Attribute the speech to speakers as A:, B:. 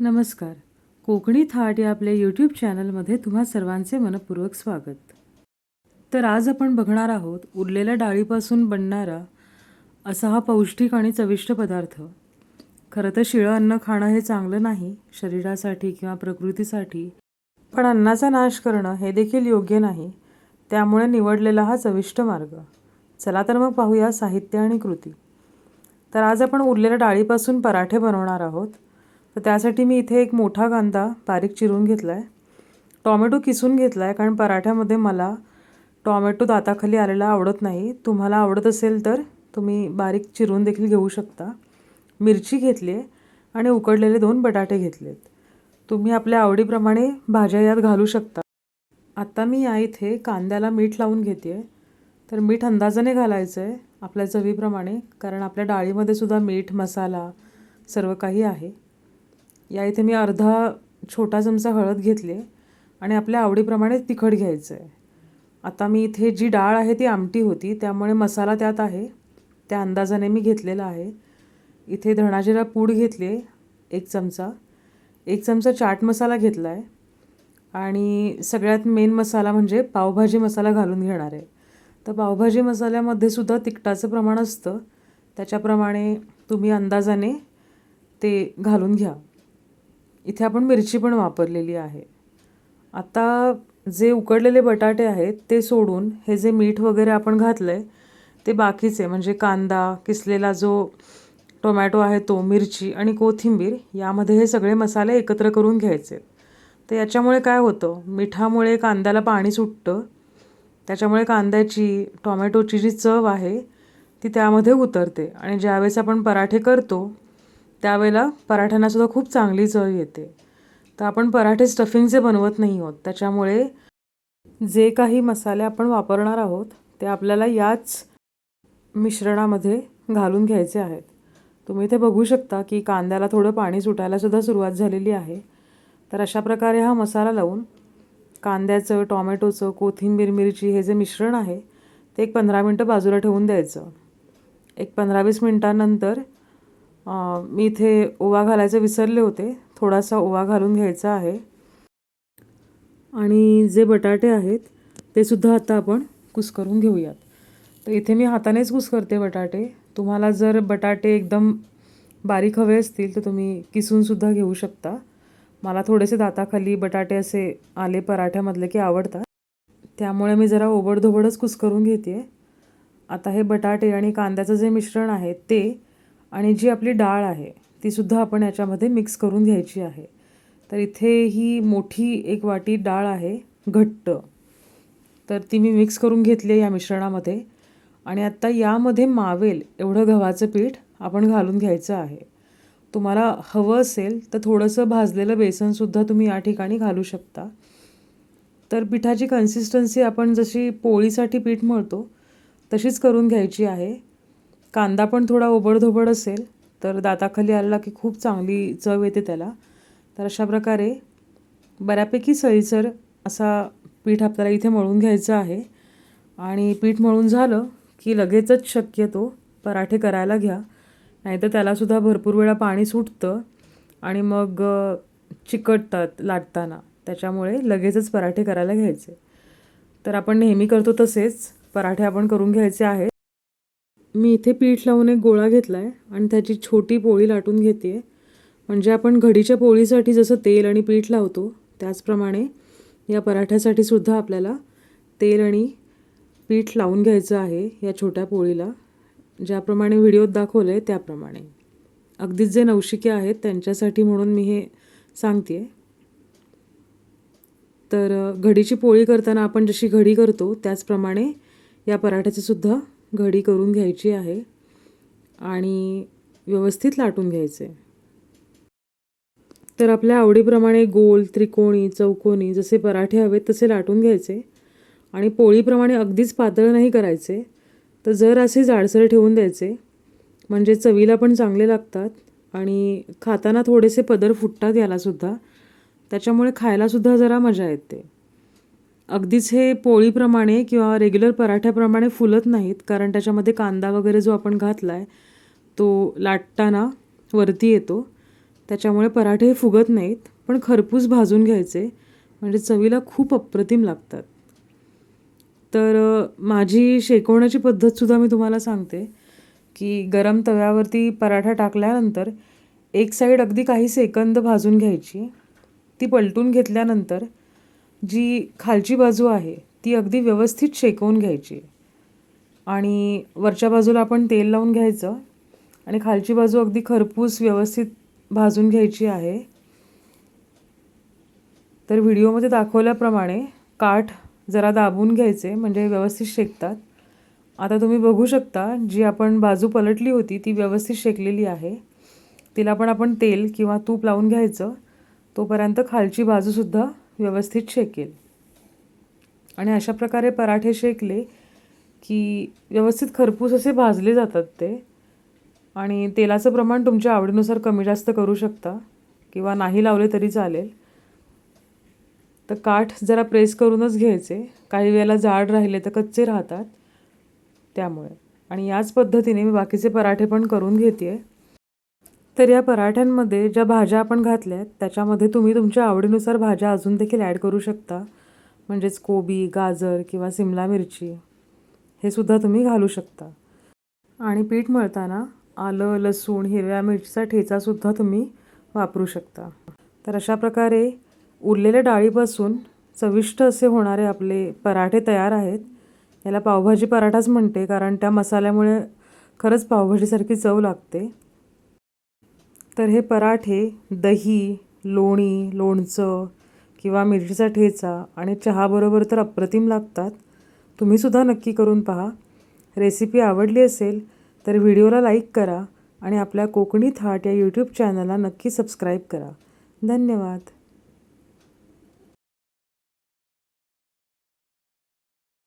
A: नमस्कार. कोकणी थाट या आपल्या यूट्यूब चॅनलमध्ये तुम्हा सर्वांचे मनपूर्वक स्वागत. तर आज आपण बघणार आहोत उरलेल्या डाळीपासून बनणारा असा हा पौष्टिक आणि चविष्ट पदार्थ. खरं तर शिळं अन्न खाणं हे चांगलं नाही शरीरासाठी किंवा प्रकृतीसाठी पण अन्नाचा नाश करणं हे देखील योग्य नाही. त्यामुळे निवडलेला हा चविष्ट मार्ग. चला तर मग पाहूया साहित्य आणि कृती. तर आज आपण उरलेल्या डाळीपासून पराठे बनवणार आहोत. तर त्यासाठी मी इथे एक मोठा कांदा बारीक चिरून घेतला आहे टॉमॅटो किसून घेतला आहे कारण पराठ्यामध्ये मला टॉमॅटो दाताखाली आलेला आवडत नाही. तुम्हाला आवडत असेल तर तुम्ही बारीक चिरून देखील घेऊ शकता. मिरची घेतली आहे आणि उकडलेले दोन बटाटे घेतलेत तुम्ही आपल्या आवडीप्रमाणे भाज्या यात घालू शकता. आत्ता मी या इथे कांद्याला मीठ लावून घेते आहे तर मीठ अंदाजाने घालायचं आहे आपल्या चवीप्रमाणे कारण आपल्या डाळीमध्ये सुद्धा मीठ मसाला सर्व काही आहे. या इथे मी अर्धा छोटा चमचा हळद घेतली आहे आणि आपल्या आवडीप्रमाणे तिखट घ्यायचं आहे. आता मी इथे जी डाळ आहे ती आमटी होती त्यामुळे मसाला त्यात आहे. त्या अंदाजाने मी घेतलेला आहे. इथे धणाजिरा पूड घेतली आहे एक चमचा. एक चमचा चाट मसाला घेतला आहे. आणि सगळ्यात मेन मसाला म्हणजे पावभाजी मसाला घालून घेणार आहे. तर पावभाजी मसाल्यामध्ये सुद्धा तिखटाचं प्रमाण असतं. त्याच्याप्रमाणे तुम्ही अंदाजाने ते घालून घ्या. इथे आपण मिरची पण वापरलेली आहे. आता जे उकडलेले बटाटे आहेत ते सोडून हे जे मीठ वगैरे आपण घातलं आहे ते बाकीचे म्हणजे कांदा किसलेला जो टोमॅटो आहे तो मिरची आणि कोथिंबीर यामध्ये हे सगळे मसाले एकत्र करून घ्यायचे. तर याच्यामुळे काय होतं मिठामुळे कांद्याला पाणी सुटतं त्याच्यामुळे कांद्याची टोमॅटोची जी चव आहे ती त्यामध्ये उतरते. आणि ज्यावेळेस आपण पराठे करतो त्यावेळेला पराठ्यांनासुद्धा खूप चांगली चव येते. तर आपण पराठे स्टफिंगचे बनवत नाही आहोत. त्याच्यामुळे जे काही मसाले आपण वापरणार आहोत ते आपल्याला याच मिश्रणामध्ये घालून घ्यायचे आहेत. तुम्ही इथे बघू शकता की कांद्याला थोडं पाणी सुटायलासुद्धा सुरुवात झालेली आहे. तर अशा प्रकारे हा मसाला लावून कांद्याचं टॉमॅटोचं कोथिंबीर मिरची हे जे मिश्रण आहे ते एक पंधरा मिनटं बाजूला ठेवून द्यायचं. एक पंधरा वीस मिनटानंतर मी इथे ओवा घालायचे विसरले होते. थोडासा ओवा घालून घ्यायचा आहे. आणि जे बटाटे आहेत ते सुद्धा आता आपण कुस्करून घेऊयात. तर इथे मी हातानेच कुस्करते बटाटे. तुम्हाला जर बटाटे एकदम बारीक हवे असतील तर तुम्ही किसूनसुद्धा घेऊ शकता. मला थोडेसे दाताखाली बटाटे असे आले पराठ्यामधले की आवडतात. त्यामुळे मी जरा ओबडधोबडच कुस्करून घेते आता हे बटाटे आणि कांद्याचं जे मिश्रण आहे ते आणि जी आपली डाळ आहे तीसुद्धा आपण याच्यामध्ये मिक्स करून घ्यायची आहे. तर इथे ही मोठी एक वाटी डाळ आहे घट्ट. तर ती मी मिक्स करून घेतली आहे या मिश्रणामध्ये. आणि आत्ता यामध्ये मावेल एवढं गव्हाचं पीठ आपण घालून घ्यायचं आहे. तुम्हाला हवं असेल तर थोडंसं भाजलेलं बेसनसुद्धा तुम्ही या ठिकाणी घालू शकता. तर पिठाची कन्सिस्टन्सी आपण जशी पोळीसाठी पीठ मळतो तशीच करून घ्यायची आहे. कांदा पण थोडा ओबडधोबड असेल तर दाताखाली आला की खूप चांगली चव येते त्याला. तर अशा प्रकारे बऱ्यापैकी सळीसर असा पीठ आपल्याला इथे मळून घ्यायचं आहे. आणि पीठ मळून झालं की लगेचच शक्यतो पराठे करायला घ्या. नाहीतर त्यालासुद्धा भरपूर वेळा पाणी सुटतं आणि मग चिकटतात लाटताना. त्याच्यामुळे लगेचच पराठे करायला घ्यायचे. तर आपण नेहमी करतो तसेच. पराठे आपण करून घ्यायचे आहेत. मी इथे पीठ लावून एक गोळा घेतला आहे आणि त्याची छोटी पोळी लाटून घेते आहे म्हणजे आपण घडीच्या पोळीसाठी जसं तेल आणि पीठ लावतो त्याचप्रमाणे या पराठ्यासाठी सुद्धा आपल्याला तेल आणि पीठ लावून घ्यायचं आहे या छोट्या पोळीला. ज्याप्रमाणे व्हिडिओत दाखवलं आहे त्याप्रमाणे. अगदीच जे नवशिके आहेत त्यांच्यासाठी म्हणून मी हे सांगते आहे तर घडीची पोळी करताना आपण जशी घडी करतो त्याचप्रमाणे या पराठ्याची सुद्धा घडी करून घ्यायची आहे आणि व्यवस्थित लाटून घ्यायचे. तर आपल्या आवडीप्रमाणे गोल त्रिकोणी चौकोनी जसे पराठे हवेत तसे लाटून घ्यायचे आणि पोळीप्रमाणे अगदीच पातळ नाही करायचे तर जर असे जाडसर ठेवून द्यायचे म्हणजे चवीला पण चांगले लागतात आणि खाताना थोडेसे पदर फुटतात यालासुद्धा त्याच्यामुळे खायलासुद्धा जरा मजा येते. अगदीच हे पोळीप्रमाणे किंवा रेग्युलर पराठ्याप्रमाणे फुलत नाहीत. कारण त्याच्यामध्ये कांदा वगैरे जो आपण घातला आहे तो लाटताना वरती येतो. त्याच्यामुळे पराठे हे फुगत नाहीत पण खरपूस भाजून घ्यायचे. म्हणजे चवीला खूप अप्रतिम लागतात. तर माझी शेकवण्याची पद्धतसुद्धा मी तुम्हाला सांगते की गरम तव्यावरती पराठा टाकल्यानंतर एक साईड अगदी काही सेकंद भाजून घ्यायची. ती पलटून घेतल्यानंतर जी खालची बाजू आहे ती अगदी व्यवस्थित शेकवून घ्यायची. आणि वरच्या बाजूला आपण तेल लावून घ्यायचं. आणि खालची बाजू अगदी खरपूस व्यवस्थित भाजून घ्यायची आहे. तर व्हिडिओमध्ये दाखवल्याप्रमाणे काठ जरा दाबून घ्यायचे म्हणजे व्यवस्थित शेकतात. आता तुम्ही बघू शकता जी आपण बाजू पलटली होती ती व्यवस्थित शेकलेली आहे. तिला पण आपण तेल किंवा तूप लावून घ्यायचं. तोपर्यंत खालची बाजूसुद्धा व्यवस्थित शेकेल. आणि अशा प्रकारे पराठे शेकले की व्यवस्थित खरपूस असे भाजले जातात ते. आणि तेलाचं प्रमाण तुमच्या आवडीनुसार कमी जास्त करू शकता किंवा नाही लावले तरी चालेल. तर काठ जरा प्रेस करूनच घ्यायचे. काही वेळेला जाड राहिले तर कच्चे राहतात त्यामुळे. आणि याच पद्धतीने मी बाकीचे पराठे पण करून घेते आहे तर या पराठ्यांमध्ये ज्या भाज्या आपण घातल्यात त्याच्यामध्ये तुम्ही तुमच्या आवडीनुसार भाज्या अजून देखील ॲड करू शकता. म्हणजेच कोबी गाजर किंवा सिमला मिरची हे सुद्धा तुम्ही घालू शकता. आणि पीठ मळताना आलं लसूण हिरव्या मिरचीचा ठेचासुद्धा तुम्ही वापरू शकता. तर अशा प्रकारे उरलेल्या डाळीपासून चविष्ट असे होणारे आपले पराठे तयार आहेत. याला पावभाजी पराठाच म्हणते कारण त्या मसाल्यामुळे खरंच पावभाजीसारखी चव लागते. तर हे पराठे दही लोणी लोणचं किंवा मिरचीचा ठेचा आणि चहाबरोबर तर अप्रतिम लागतात. तुम्हीसुद्धा नक्की करून पहा. रेसिपी आवडली असेल तर व्हिडिओला लाईक करा आणि आपल्या कोकणी थाट या यूट्यूब चॅनलला नक्की सबस्क्राईब करा. धन्यवाद.